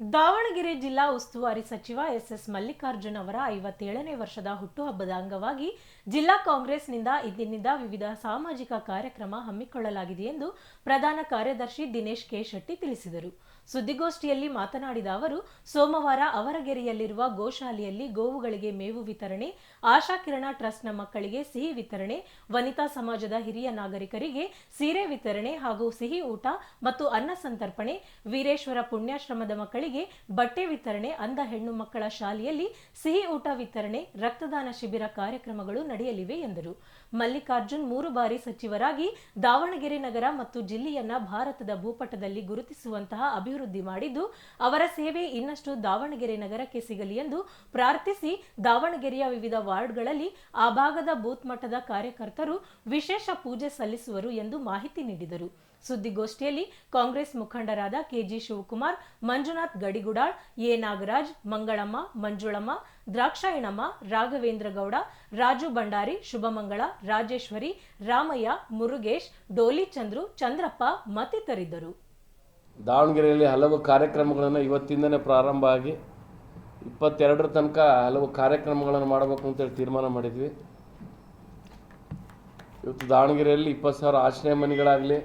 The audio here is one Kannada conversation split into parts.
ದಾವಣಗೆರೆ ಜಿಲ್ಲಾ ಉಸ್ತುವಾರಿ ಸಚಿವ ಎಸ್ಎಸ್ ಮಲ್ಲಿಕಾರ್ಜುನ್ ಅವರ ಐವತ್ತೇಳನೇ ವರ್ಷದ ಹುಟ್ಟುಹಬ್ಬದ ಅಂಗವಾಗಿ ಜಿಲ್ಲಾ ಕಾಂಗ್ರೆಸ್ನಿಂದ ಇಂದಿನಿಂದ ವಿವಿಧ ಸಾಮಾಜಿಕ ಕಾರ್ಯಕ್ರಮ ಹಮ್ಮಿಕೊಳ್ಳಲಾಗಿದೆ ಎಂದು ಪ್ರಧಾನ ಕಾರ್ಯದರ್ಶಿ ದಿನೇಶ್ ಕೆ ಶೆಟ್ಟಿ ತಿಳಿಸಿದರು. ಸುದ್ದಿಗೋಷ್ಠಿಯಲ್ಲಿ ಮಾತನಾಡಿದ ಅವರು, ಸೋಮವಾರ ಅವರಗೆರೆಯಲ್ಲಿರುವ ಗೋಶಾಲೆಯಲ್ಲಿ ಗೋವುಗಳಿಗೆ ಮೇವು ವಿತರಣೆ ಆಶಾಕಿರಣ ಟ್ರಸ್ಟ್ನ ಮಕ್ಕಳಿಗೆ ಸಿಹಿ ವಿತರಣೆ, ವನಿತಾ ಸಮಾಜದ ಹಿರಿಯ ನಾಗರಿಕರಿಗೆ ಸೀರೆ ವಿತರಣೆ ಹಾಗೂ ಸಿಹಿ ಊಟ ಮತ್ತು ಅನ್ನ ಸಂತರ್ಪಣೆ, ವೀರೇಶ್ವರ ಪುಣ್ಯಾಶ್ರಮದ ಮಕ್ಕಳಿಗೆ ಬಟ್ಟೆ ವಿತರಣೆ, ಅಂಧ ಹೆಣ್ಣು ಮಕ್ಕಳ ಶಾಲೆಯಲ್ಲಿ ಸಿಹಿ ಊಟ ವಿತರಣೆ, ರಕ್ತದಾನ ಶಿಬಿರ ಕಾರ್ಯಕ್ರಮಗಳು ನಡೆಯಲಿವೆ ಎಂದರು. ಮಲ್ಲಿಕಾರ್ಜುನ್ ಮೂರು ಬಾರಿ ಸಚಿವರಾಗಿ ದಾವಣಗೆರೆ ನಗರ ಮತ್ತು ಜಿಲ್ಲೆಯನ್ನ ಭಾರತದ ಭೂಪಟದಲ್ಲಿ ಗುರುತಿಸುವಂತಹ ಅಭಿವೃದ್ಧಿ ಮಾಡಿದ್ದು, ಅವರ ಸೇವೆ ಇನ್ನಷ್ಟು ದಾವಣಗೆರೆ ನಗರಕ್ಕೆ ಸಿಗಲಿ ಎಂದು ಪ್ರಾರ್ಥಿಸಿ ದಾವಣಗೆರೆಯ ವಿವಿಧ ವಾರ್ಡ್ಗಳಲ್ಲಿ ಆ ಭಾಗದ ಬೂತ್ ಮಟ್ಟದ ಕಾರ್ಯಕರ್ತರು ವಿಶೇಷ ಪೂಜೆ ಸಲ್ಲಿಸುವರು ಎಂದು ಮಾಹಿತಿ ನೀಡಿದರು. ಸುದ್ದಿಗೋಷ್ಠಿಯಲ್ಲಿ ಕಾಂಗ್ರೆಸ್ ಮುಖಂಡರಾದ ಕೆಜಿ ಶಿವಕುಮಾರ್, ಮಂಜುನಾಥ್ ಗಡಿಗುಡಾಳ್ ಎ. ನಾಗರಾಜ್, ಮಂಗಳಮ್ಮ, ಮಂಜುಳಮ್ಮ, ದ್ರಾಕ್ಷಾಯಣಮ್ಮ ರಾಘವೇಂದ್ರ ಗೌಡ ರಾಜು ಭಂಡಾರಿ, ಶುಭಮಂಗಳ, ರಾಜೇಶ್ವರಿ, ರಾಮಯ್ಯ, ಮುರುಗೇಶ್ ಡೋಲಿ ಚಂದ್ರು ಚಂದ್ರಪ್ಪ ಮತ್ತಿತರಿದ್ದರು. ದಾವಣಗೆರೆಯಲ್ಲಿ ಹಲವು ಕಾರ್ಯಕ್ರಮಗಳನ್ನು ಇವತ್ತಿಂದನೇ ಪ್ರಾರಂಭ ಆಗಿ ಇಪ್ಪತ್ತೆರಡರ ತನಕ ಹಲವು ಕಾರ್ಯಕ್ರಮಗಳನ್ನು ಮಾಡಬೇಕು ಅಂತೇಳಿ ತೀರ್ಮಾನ ಮಾಡಿದ್ವಿ. ಇವತ್ತು ದಾವಣಗೆರೆಯಲ್ಲಿ ಇಪ್ಪತ್ತು ಸಾವಿರ ಆಶ್ರಯ ಮನೆಗಳಾಗಲಿ,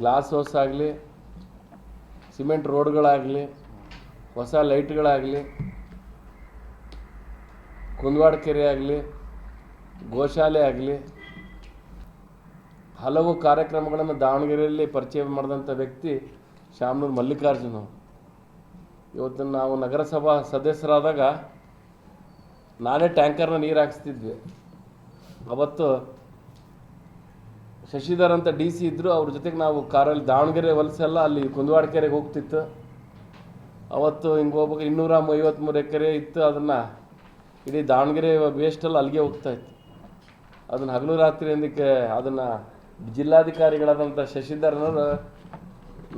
ಗ್ಲಾಸ್ ಹೌಸ್ ಆಗಲಿ ಸಿಮೆಂಟ್ ರೋಡ್ಗಳಾಗಲಿ, ಹೊಸ ಲೈಟ್ಗಳಾಗಲಿ ಕುಂದವಾಡ ಕೆರೆ ಆಗಲಿ, ಗೋಶಾಲೆ ಆಗಲಿ, ಹಲವು ಕಾರ್ಯಕ್ರಮಗಳನ್ನು ದಾವಣಗೆರೆಯಲ್ಲಿ ಪರಿಚಯ ಮಾಡಿದಂಥ ವ್ಯಕ್ತಿ ಶಾಮನೂರು ಮಲ್ಲಿಕಾರ್ಜುನ. ಇವತ್ತು ನಾವು ನಗರಸಭಾ ಸದಸ್ಯರಾದಾಗ ನಾನೇ ಟ್ಯಾಂಕರ್ನ ನೀರು ಹಾಕಿಸ್ತಿದ್ವಿ ಅವತ್ತು ಶಶಿಧರ್ ಅಂತ ಡಿ ಸಿ ಇದ್ದರು ಅವ್ರ ಜೊತೆಗೆ ನಾವು ಕಾರಲ್ಲಿ ದಾವಣಗೆರೆ ವಲಸೆಲ್ಲ ಅಲ್ಲಿ ಕುಂದವಾಡ ಕೆರೆಗೆ ಹೋಗ್ತಿತ್ತು. ಅವತ್ತು ಹಿಂಗೆ ಹೋಗ್ಬೇಕು, ಇನ್ನೂರ ಐವತ್ತ್ಮೂರು ಎಕರೆ ಇತ್ತು, ಅದನ್ನು ಇಡೀ ದಾವಣಗೆರೆ ವೇಸ್ಟಲ್ಲಿ ಅಲ್ಲಿಗೆ ಹೋಗ್ತಾ ಇತ್ತು. ಅದನ್ನು ಹಗಲು ರಾತ್ರಿ ಅದನ್ನ ಅದನ್ನು ಜಿಲ್ಲಾಧಿಕಾರಿಗಳಾದಂಥ ಶಶಿಧರ್ನವರು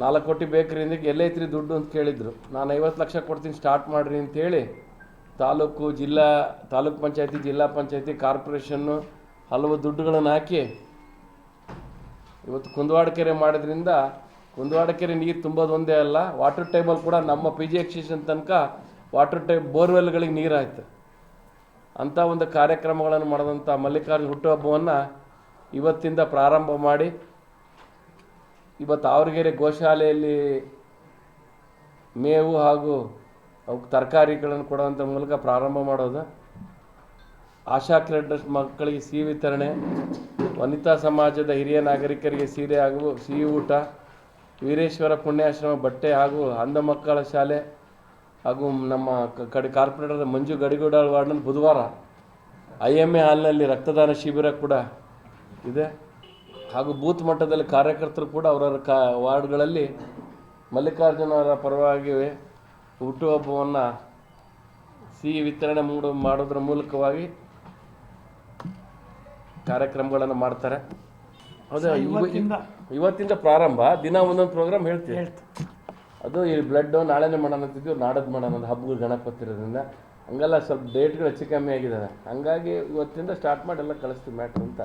ನಾಲ್ಕು ಕೋಟಿ ಬೇಕ್ರಿ ಅಂದಕ್ಕೆ ಎಲ್ಲೈತ್ರಿ ದುಡ್ಡು ಅಂತ ಕೇಳಿದರು. ನಾನು ಐವತ್ತು ಲಕ್ಷ ಕೊಡ್ತೀನಿ ಸ್ಟಾರ್ಟ್ ಮಾಡಿರಿ ಅಂತೇಳಿ ತಾಲೂಕು ಜಿಲ್ಲಾ, ತಾಲೂಕ್ ಪಂಚಾಯತಿ, ಜಿಲ್ಲಾ ಪಂಚಾಯತಿ ಕಾರ್ಪೊರೇಷನ್ನು ಹಲವು ದುಡ್ಡುಗಳನ್ನು ಹಾಕಿ ಇವತ್ತು ಕುಂದವಾಡ ಕೆರೆ ಮಾಡೋದ್ರಿಂದ ಕುಂದವಾಡ ಕೆರೆ ನೀರು ತುಂಬೋದು ಒಂದೇ ಅಲ್ಲ ವಾಟರ್ ಟೇಬಲ್ ಕೂಡ ನಮ್ಮ ಪಿ ಜಿ ಎಕ್ಸ್ಟೇಷನ್ ತನಕ ವಾಟರ್ ಟೇಬ್ ಬೋರ್ವೆಲ್ಗಳಿಗೆ ನೀರಾಯಿತು. ಅಂಥ ಒಂದು ಕಾರ್ಯಕ್ರಮಗಳನ್ನು ಮಾಡಿದಂಥ ಮಲ್ಲಿಕಾರ್ಜುನ ಹುಟ್ಟುಹಬ್ಬವನ್ನು ಇವತ್ತಿಂದ ಪ್ರಾರಂಭ ಮಾಡಿ, ಇವತ್ತು ಆವರಗೆರೆ ಗೋಶಾಲೆಯಲ್ಲಿ ಮೇವು ಹಾಗೂ ಅವು ತರಕಾರಿಗಳನ್ನು ಕೊಡುವಂಥ ಮೂಲಕ ಪ್ರಾರಂಭ ಮಾಡೋದು. ಆಶಾ ಕ್ರೆಡರ್ಸ್ ಮಕ್ಕಳಿಗೆ ಸಿಹಿ ವಿತರಣೆ, ವನಿತಾ ಸಮಾಜದ ಹಿರಿಯ ನಾಗರಿಕರಿಗೆ ಸೀರೆ ಹಾಗೂ ಸಿಹಿ ಊಟ, ವೀರೇಶ್ವರ ಪುಣ್ಯಾಶ್ರಮ ಬಟ್ಟೆ ಹಾಗೂ ಅಂಧ ಮಕ್ಕಳ ಶಾಲೆ ಹಾಗೂ ನಮ್ಮ ಕಡೆ ಕಾರ್ಪೊರೇಟರ್ ಮಂಜು ಗಡಿಗೋಡಾಳ್ ವಾರ್ಡ್ನಲ್ಲಿ ಬುಧವಾರ ಐ ಎಂ ಎ ಹಾಲ್ನಲ್ಲಿ ರಕ್ತದಾನ ಶಿಬಿರ ಕೂಡ ಇದೆ. ಹಾಗೂ ಬೂತ್ ಮಟ್ಟದಲ್ಲಿ ಕಾರ್ಯಕರ್ತರು ಕೂಡ ಅವರವರ ಕಾ ವಾರ್ಡ್ಗಳಲ್ಲಿ ಮಲ್ಲಿಕಾರ್ಜುನವರ ಪರವಾಗಿ ಹುಟ್ಟುಹಬ್ಬವನ್ನು ಸಿಹಿ ವಿತರಣೆ ಮೂಡ ಮಾಡೋದ್ರ ಮೂಲಕವಾಗಿ ಕಾರ್ಯಕ್ರಮಗಳನ್ನು ಮಾಡ್ತಾರೆ. ಇವತ್ತಿಂದ. ಪ್ರಾರಂಭ. ದಿನ ಒಂದೊಂದು ಪ್ರೋಗ್ರಾಮ್ ಹೇಳ್ತೀವಿ ಅದು ಈ ಬ್ಲಡ್ ನಾಳೆನೇ ಮಾಡೋಣ ಅಂತಿದ್ವಿ ನಾಡದ್ದು ಮಾಡೋಣ ಹಬ್ಬಗಳು ಗಣಪತಿ ಇರೋದ್ರಿಂದ. ಹಂಗೆಲ್ಲ ಸ್ವಲ್ಪ ಡೇಟ್ಗಳು ಹೆಚ್ಚು ಕಮ್ಮಿ ಆಗಿದ್ದಾವೆ ಹಂಗಾಗಿ ಇವತ್ತಿಂದ ಸ್ಟಾರ್ಟ್ ಮಾಡಿ ಎಲ್ಲ ಕಳಿಸ್ತೀವಿ ಮ್ಯಾಟ್ರ್ ಅಂತ.